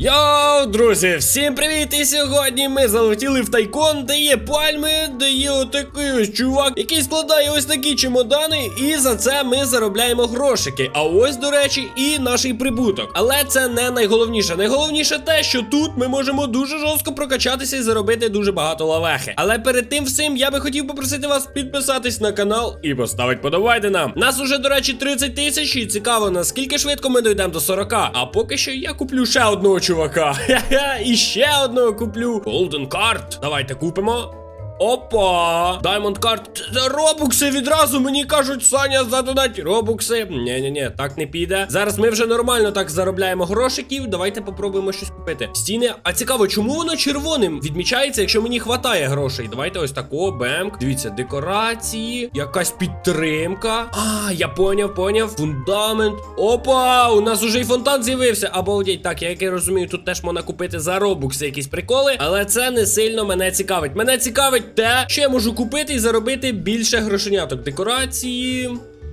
Йоу, друзі, всім привіт! І сьогодні ми залетіли в тайкон, де є пальми, де є отакий ось чувак, який складає ось такі чемодани, і за це ми заробляємо грошики. А ось, до речі, і наш прибуток. Але це не найголовніше. Найголовніше те, що тут ми можемо дуже жорстко прокачатися і заробити дуже багато лавехи. Але перед тим всім я би хотів попросити вас підписатись на канал і поставити подавайте нам. Нас уже, до речі, 30 тисяч, і цікаво, наскільки швидко ми дійдемо до 40. А поки що я куплю ще одного чувака. І ще одного куплю. Golden Card. Давайте купимо. Опа! Diamond Card. Робукси відразу мені кажуть, Саня, задонать робукси. Ні-ні-ні, так не піде. Зараз ми вже нормально так заробляємо грошиків. Давайте попробуємо щось купити. Стіни. А цікаво, чому воно червоним відмічається, якщо мені хватає грошей? Давайте ось тако, бемк. Дивіться, декорації, якась підтримка. А, я поняв, поняв. Фундамент. Опа! У нас уже й фонтан з'явився. Обалдеть. Так, я як я розумію, тут теж можна купити за робукси якісь приколи, але це не сильно мене цікавить. Мене цікавить те, що я можу купити і заробити більше грошеняток. Декорації.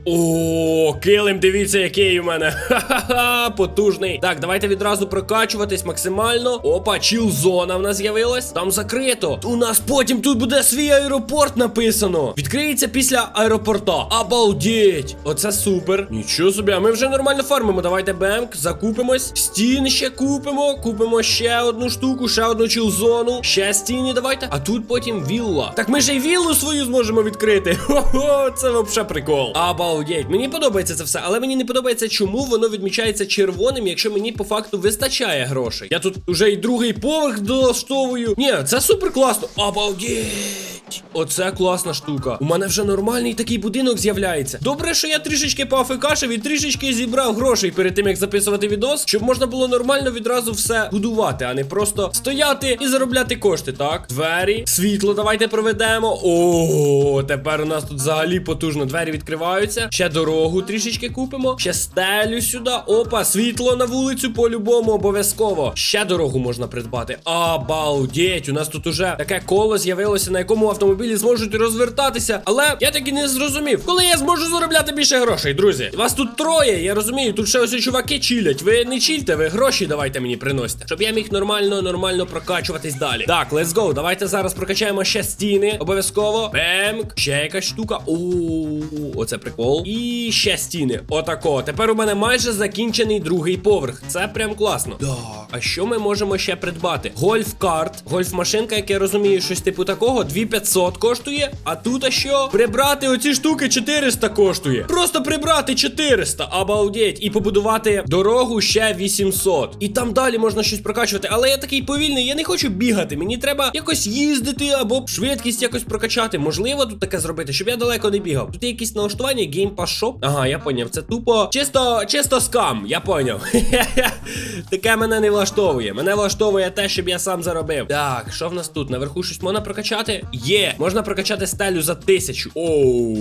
О, килим, дивіться, який у мене. Ха-ха-ха, потужний. Так, давайте відразу прокачуватись максимально. Опа, чіл зона в нас з'явилась. Там закрито. У нас потім тут буде свій аеропорт написано. Відкриється після аеропорта. Обалдеть! Оце супер. Нічого собі, а ми вже нормально фармимо. Давайте бемк, закупимось. Стін ще купимо. Купимо ще одну штуку, ще одну чіл зону. Ще стіни давайте. А тут потім вілла. Так ми ж і віллу свою зможемо відкрити. Хо-хо, це взагалі прикол. Обалдеть. Мені подобається це все, але мені не подобається, чому воно відмічається червоним, якщо мені по факту вистачає грошей. Я тут уже і другий поверх долаштовую. Ні, це супер класно. Обалдеть. Оце класна штука. У мене вже нормальний такий будинок з'являється. Добре, що я трішечки поафекашив і трішечки зібрав грошей перед тим, як записувати відос, щоб можна було нормально відразу все будувати, а не просто стояти і заробляти кошти. Так, двері, світло, давайте проведемо. О, тепер у нас тут взагалі потужно. Двері відкриваються. Ще дорогу трішечки купимо. Ще стелю сюди. Опа, світло на вулицю по-любому обов'язково. Ще дорогу можна придбати. Обалдеть, у нас тут уже таке коло з'явилося, на якому автомобілі зможуть розвертатися. Але я таки не зрозумів, коли я зможу заробляти більше грошей, друзі. Вас тут троє, я розумію. Тут ще ось чуваки чилять. Ви не чільте, ви гроші давайте мені приносите, щоб я міг нормально, нормально прокачуватись далі. Так, let's go. Давайте зараз прокачаємо ще стіни. Обов'язково. Бемк. Ще якась штука. О, оце прикол. І ще стіни. Отако. Тепер у мене майже закінчений другий поверх. Це прям класно. Да. А що ми можемо ще придбати? Гольф-карт. Гольф-машинка, як я розумію, щось типу такого. 2500 коштує. А тут а що? Прибрати оці штуки 400 коштує. Просто прибрати 400. Обалдеть. І побудувати дорогу ще 800. І там далі можна щось прокачувати. Але я такий повільний, я не хочу бігати. Мені треба якось їздити або швидкість якось прокачати. Можливо, тут таке зробити, щоб я далеко не бігав. Тут є якісь налаштування, Game Pass Shop. Ага, я поняв. Це тупо чисто, чисто скам. Я поняв. Таке мене не влаштовує. Мене влаштовує те, щоб я сам заробив. Так, що в нас тут? Наверху щось можна прокачати? Є, можна прокачати стелю за тисячу. Оу.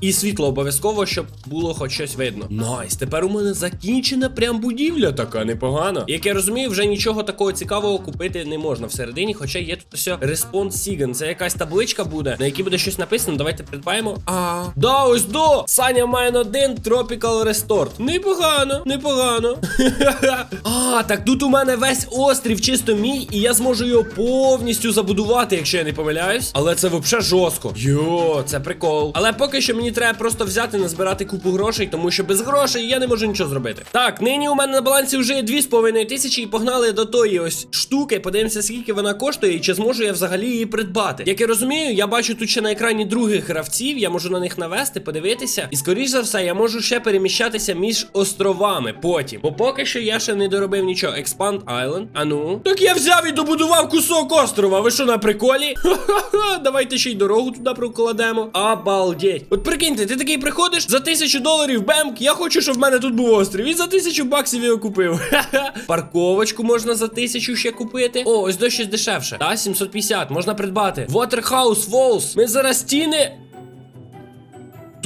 І світло обов'язково, щоб було хоч щось видно. Найс, тепер у мене закінчена прям будівля така непогана. Як я розумію, вже нічого такого цікавого купити не можна всередині, хоча є тут все Respawn Sigan. Це якась табличка буде, на якій буде щось написано. Давайте придбаємо. А, да, ось до! Саня має один Tropical Restored. Непогано, непогано. а, так тут у мене весь острів чисто мій, і я зможу його повністю забудувати, якщо я не помиляюсь. Але це взагалі жорстко. Йо, це прикол. Але поки що мені треба просто взяти, назбирати купу грошей, тому що без грошей я не можу нічого зробити. Так, нині у мене на балансі вже є 2,5 тисячі і погнали до тої ось штуки. Подивимося, скільки вона коштує і чи зможу я взагалі її придбати. Як я розумію, я бачу тут ще на екрані других гравців, я можу на них навести, подивитися. І скоріш за все, я можу ще переміщатися між островами потім. Бо поки що я ще не доробив нічого. Expand Island. А ну. Так я взяв і добудував кусок острова. Ви що на приколі? Ха-ха-ха, давайте ще й дорогу туди прокладемо. Обалдеть. От прикиньте, ти такий приходиш за тисячу доларів бемк. Я хочу, щоб в мене тут був острів. І за тисячу баксів його купив. Ха-ха. Парковочку можна за тисячу ще купити. О, ось до щось дешевше. Та, 750, можна придбати. Waterhouse Walls. Ми зараз стіни.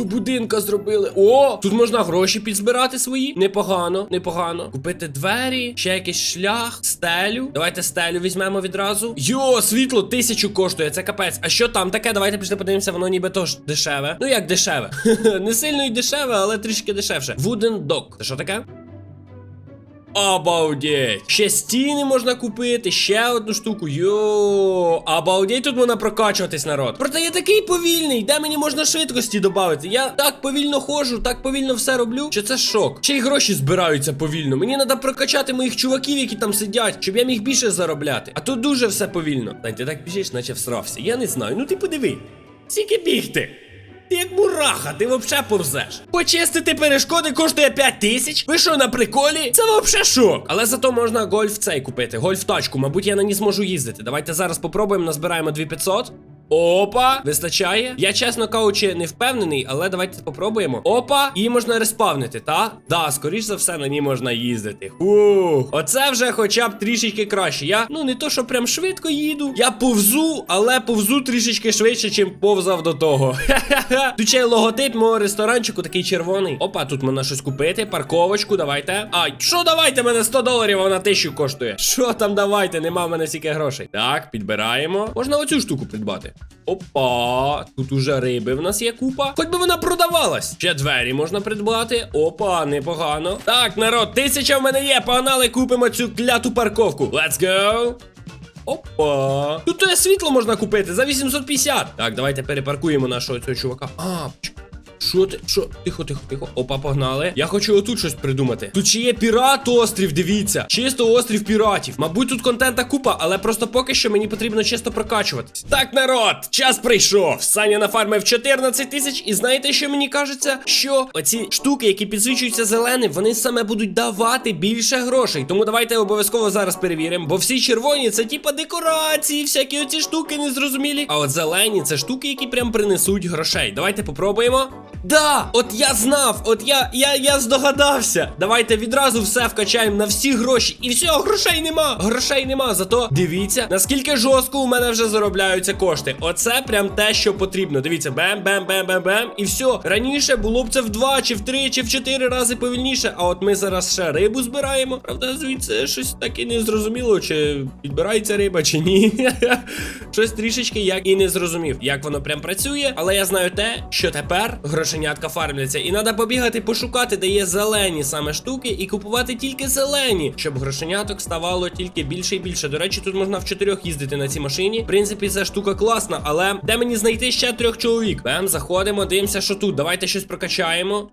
До будинка зробили. О, тут можна гроші підзбирати свої. Непогано, непогано. Купити двері, ще якийсь шлях, стелю. Давайте стелю візьмемо відразу. Йо, світло тисячу коштує, це капець. А що там таке? Давайте пішли подивимося, воно ніби теж дешеве. Ну як дешеве? Не сильно й дешеве, але трішки дешевше. Wooden Dog. Це що таке? Обалдеть! Ще стіни можна купити, ще одну штуку. Йо, обалдеть, тут можна прокачуватись, народ. Проте я такий повільний, де мені можна швидкості додати. Я так повільно ходжу, так повільно все роблю. Що це шок? Ще й гроші збираються повільно. Мені треба прокачати моїх чуваків, які там сидять, щоб я міг більше заробляти. А тут дуже все повільно. Тань, ти так біжиш, наче всрався. Я не знаю. Ну ти подиви. Скільки бігти? Ти як мураха, ти вообще повзеш. Почистити перешкоди коштує 5 тисяч. Ви що на приколі? Це вообще шок. Але зато можна гольф цей купити. Гольф тачку. Мабуть, я на ній зможу їздити. Давайте зараз попробуємо, назбираємо 2500. Опа, вистачає. Я, чесно кажучи, не впевнений, але давайте попробуємо. Опа, і можна респавнити, та? Да, скоріш за все, на ній можна їздити. Фух, оце вже хоча б трішечки краще. Я, ну не то, що прям швидко їду. Я повзу, але повзу трішечки швидше, чим повзав до того. Хе-хе-хе. Тут ще логотип мого ресторанчику, такий червоний. Опа, тут можна щось купити. Парковочку, давайте. Ай, що давайте мене 100 доларів, вона 1000 коштує. Що там давайте? Нема в мене стільки грошей. Так, підбираємо. Можна оцю штуку придбати. Опа, тут уже риби в нас є купа. Хоч би вона продавалась. Ще двері можна придбати. Опа, непогано. Так, народ, тисяча в мене є. Погнали, купимо цю кляту парковку. Let's go. Опа. Тут світло можна купити за 850. Так, давайте перепаркуємо нашого цього чувака. А. Що ти? Що? Тихо, тихо, тихо. Опа, погнали. Я хочу отут щось придумати. Тут ще є пірат острів, дивіться. Чисто острів піратів. Мабуть, тут контента купа, але просто поки що мені потрібно чисто прокачуватись. Так, народ, час прийшов. Саня нафармив 14 тисяч. І знаєте, що мені кажеться? Що оці штуки, які підсвічуються зеленим, вони саме будуть давати більше грошей. Тому давайте обов'язково зараз перевіримо. Бо всі червоні це типа декорації, всякі оці штуки незрозумілі. А от зелені це штуки, які прям принесуть грошей. Давайте попробуємо. Да, от я знав, от я я, я здогадався. Давайте відразу все вкачаємо на всі гроші. І все, грошей нема. Грошей нема. Зато дивіться, наскільки жорстко у мене вже заробляються кошти. Оце прям те, що потрібно. Дивіться, бем, бем, бем, бем, бем. І все. Раніше було б це в два, чи в три, чи в чотири рази повільніше. А от ми зараз ще рибу збираємо. Правда, звідси щось так і не зрозуміло, чи підбирається риба, чи ні. Щось трішечки як і не зрозумів, як воно прям працює. Але я знаю те, що тепер грошенятка фармляться. І треба побігати, пошукати, де є зелені саме штуки, і купувати тільки зелені, щоб грошеняток ставало тільки більше і більше. До речі, тут можна в чотирьох їздити на цій машині. В принципі, ця штука класна, але де мені знайти ще трьох чоловік? Бем, заходимо, дивимося, що тут. Давайте щось прокачаємо.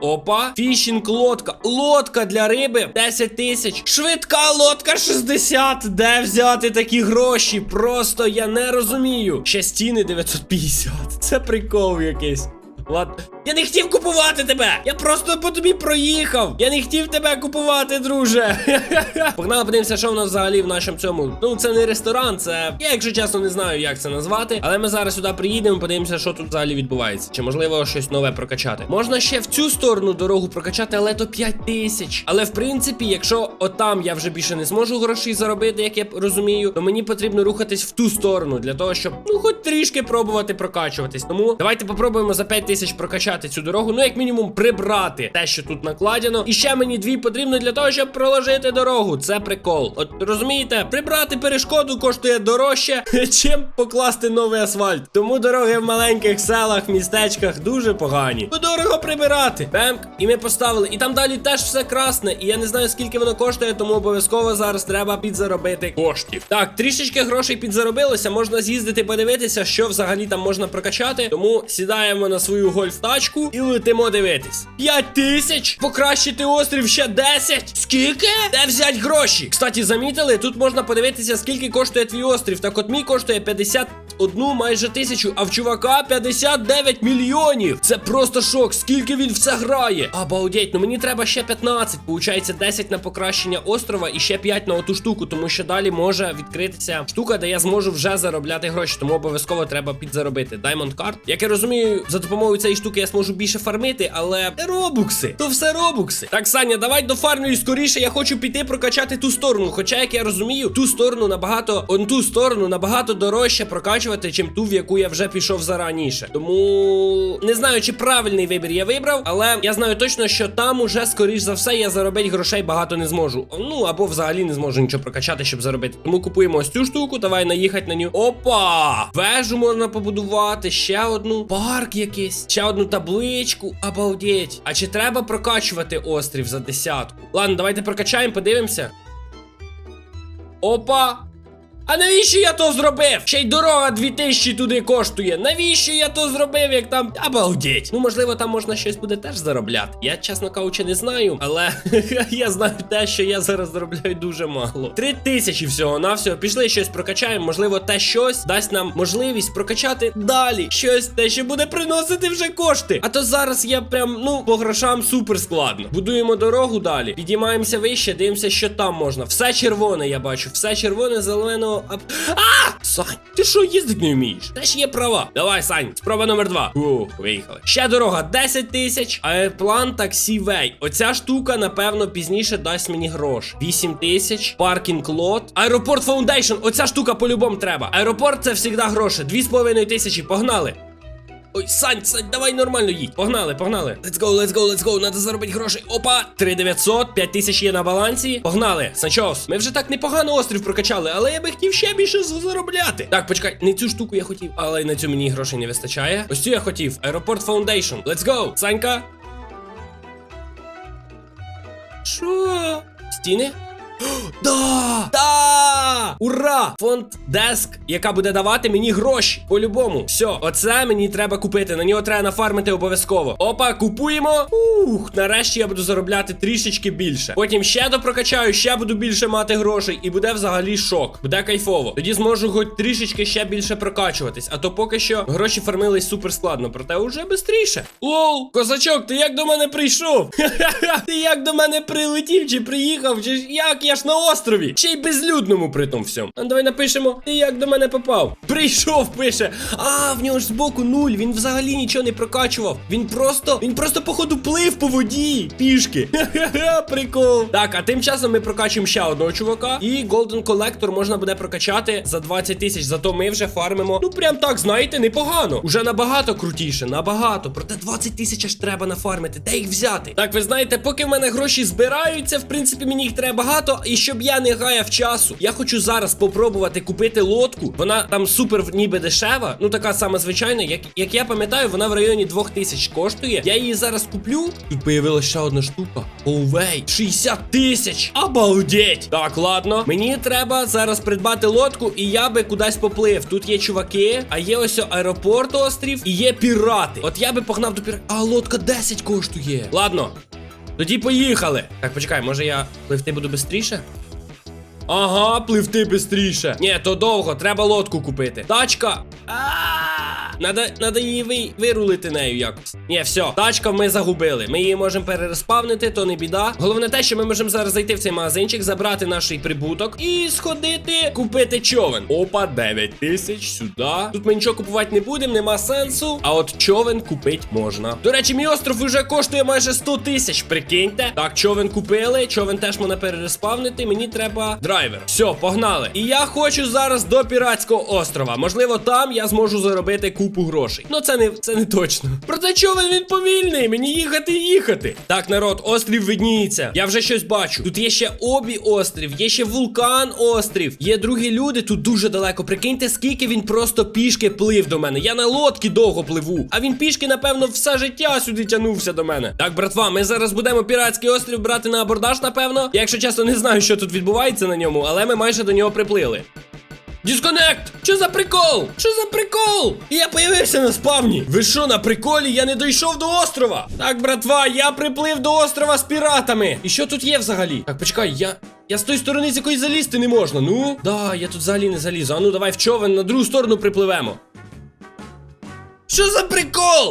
Опа, фішінг лодка. Лодка для риби 10 тисяч. Швидка лодка 60. Де взяти такі гроші? Просто я не розумію. Ще стіни 950. Це прикол якийсь. Ладно. Я не хотів купувати тебе! Я просто по тобі проїхав! Я не хотів тебе купувати, друже! Погнали, подивимося, що в нас взагалі в нашому цьому. Ну, це не ресторан, це. Я, якщо чесно, не знаю, як це назвати. Але ми зараз сюди приїдемо, подивимося, що тут взагалі відбувається. Чи можливо щось нове прокачати. Можна ще в цю сторону дорогу прокачати, але то 5 тисяч. Але в принципі, якщо отам я вже більше не зможу грошей заробити, як я розумію, то мені потрібно рухатись в ту сторону для того, щоб ну хоч трішки пробувати прокачуватись. Тому давайте попробуємо за 5 тисяч прокачати цю дорогу. Ну, як мінімум, прибрати те, що тут накладено. І ще мені дві потрібно для того, щоб проложити дорогу. Це прикол. От розумієте, прибрати перешкоду коштує дорожче, чим покласти новий асфальт. Тому дороги в маленьких селах, містечках дуже погані. Бо дорого прибирати. Бемк, і ми поставили. І там далі теж все красне. І я не знаю, скільки воно коштує, тому обов'язково зараз треба підзаробити коштів. Так, трішечки грошей підзаробилося. Можна з'їздити, подивитися, що взагалі там можна прокачати. Тому сідаємо на свою гольф-тачку і летимо дивитись. 5 тисяч? Покращити острів ще 10? Скільки? Де взять гроші? Кстати, замітили, тут можна подивитися, скільки коштує твій острів. Так от мій коштує 51 майже тисячу, а в чувака 59 мільйонів. Це просто шок, скільки він в це грає. Обалдеть, ну мені треба ще 15. Получається 10 на покращення острова і ще 5 на оту штуку, тому що далі може відкритися штука, де я зможу вже заробляти гроші. Тому обов'язково треба підзаробити. Diamond Card. Як я розумію, за допомогою цієї штуки я зможу більше фармити, але робукси. То все робукси. Так, Саня, давай до дофармлюй скоріше. Я хочу піти прокачати ту сторону. Хоча, як я розумію, ту сторону набагато, он ту сторону набагато дорожче прокачувати. Прокачувати, чим ту, в яку я вже пішов зараніше. Тому не знаю, чи правильний вибір я вибрав, але я знаю точно, що там уже, скоріш за все, я заробити грошей багато не зможу. Ну або взагалі не зможу нічого прокачати, щоб заробити. Тому купуємо ось цю штуку. Давай наїхати на нього. Опа! Вежу можна побудувати, ще одну, парк якийсь, ще одну табличку. Обалдеть. А чи треба прокачувати острів за десятку? Ладно, давайте прокачаємо, подивимося. Опа! А навіщо я то зробив? Ще й дорога 2000 туди коштує. Навіщо я то зробив, як там. Обалдеть. Ну, можливо, там можна щось буде теж заробляти. Я, чесно кажучи, не знаю, але я знаю те, що я зараз заробляю дуже мало. Три тисячі всього на всього. Пішли щось прокачаємо. Можливо, те щось дасть нам можливість прокачати далі. Щось те, що буде приносити вже кошти. А то зараз я прям, ну, по грошам супер складно. Будуємо дорогу далі. Підіймаємося вище, дивимося, що там можна. Все червоне, я бачу. Все червоне, А, а! Сань, ти що їздити не вмієш? Теж є права. Давай, Сань, спроба номер два. Ух, виїхали. Ще дорога 10 тисяч. Аероплан таксі вей. Оця штука, напевно, пізніше дасть мені грош. 8 тисяч. Паркінг лот. Аеропорт Фаундейшн. Оця штука по-любому треба. Аеропорт це завжди гроші. 2,5 тисячі. Погнали. Ой, Сань, Сань, давай нормально їдь. Погнали, погнали. Let's go, let's go, let's go. Надо заробити грошей. Опа, 3900, 5000 є на балансі. Погнали, Санчос. Ми вже так непогано острів прокачали, але я би хотів ще більше заробляти. Так, почекай, не цю штуку я хотів, але на цю мені грошей не вистачає. Ось цю я хотів. Аеропорт Фаундейшн. Let's go. Санька. Що? Стіни? Да! Да! Ура! Фонд Деск, яка буде давати мені гроші. По-любому. Все, оце мені треба купити. На нього треба нафармити обов'язково. Опа, купуємо. Ух, нарешті я буду заробляти трішечки більше. Потім ще допрокачаю, ще буду більше мати грошей, і буде взагалі шок. Буде кайфово. Тоді зможу хоч трішечки ще більше прокачуватись. А то поки що гроші фармились супер складно, проте уже швидше. Лоу, козачок, ти як до мене прийшов? Ти як до мене прилетів чи приїхав? Чи як я ж на острові? Ще й безлюдному при тому всьому. А давай напишемо, ти як до мене попав. Прийшов, пише. А, в нього ж збоку нуль. Він взагалі нічого не прокачував. Він просто, він просто, походу, плив по воді. Пішки. Ха-ха-ха, прикол. Так, а тим часом ми прокачуємо ще одного чувака. І Golden Collector можна буде прокачати за 20 тисяч. Зато ми вже фармимо. Ну прям так, знаєте, непогано. Уже набагато крутіше, набагато. Проте 20 тисяч аж треба нафармити. Де їх взяти? Так, ви знаєте, поки в мене гроші збираються, в принципі, мені їх треба багато. І щоб я не гаяв часу, я хочу зараз попробувати купити лодку. Вона там супер ніби дешева. Ну така сама звичайна. Як, як я пам'ятаю, вона в районі 2000 коштує. Я її зараз куплю. Тут появилася ще одна штука. Оувей, 60 тисяч. Обалдеть. Так, ладно. Мені треба зараз придбати лодку, і я би кудись поплив. Тут є чуваки, а є ось аеропорт острів і є пірати. От я би погнав до піратів. А лодка 10 коштує. Ладно. Тоді поїхали. Так, почекай, може я пливти буду швидше? Ага, пливти швидше. Ні, то довго, треба лодку купити. Тачка. А-а-а. Надо, надо її ви, вирулити нею якось. Ні, все, тачка ми загубили. Ми її можемо перереспавнити, то не біда. Головне те, що ми можемо зараз зайти в цей магазинчик, забрати наш прибуток і сходити купити човен. Опа, 9 тисяч сюди. Тут ми нічого купувати не будемо, нема сенсу. А от човен купити можна. До речі, мій остров вже коштує майже 100 тисяч. Прикиньте. Так, човен купили. Човен теж можна перереспавнити. Мені треба драйвер. Все, погнали. І я хочу зараз до піратського острова. Можливо, там я зможу заробити купу грошей. Ну це не це не точно. Проте човен він повільний. Мені їхати їхати. Так, народ, острів видніється. Я вже щось бачу. Тут є ще обі острів, є ще вулкан острів. Є другі люди тут дуже далеко. Прикиньте, скільки він просто пішки плив до мене. Я на лодці довго пливу. А він пішки, напевно, все життя сюди тягнувся до мене. Так, братва, ми зараз будемо піратський острів брати на абордаж, напевно. Я, якщо чесно, не знаю, що тут відбувається на ньому, але ми майже до нього приплили. Дисконект! Що за прикол? Що за прикол? Я появився на спавні. Ви що, на приколі? Я не дійшов до острова. Так, братва, я приплив до острова з піратами. І що тут є взагалі? Так, почекай, я. Я з тої сторони, з якої залізти не можна. Ну, да, я тут взагалі не залізу. А ну давай в човен на другу сторону припливемо. Що за прикол?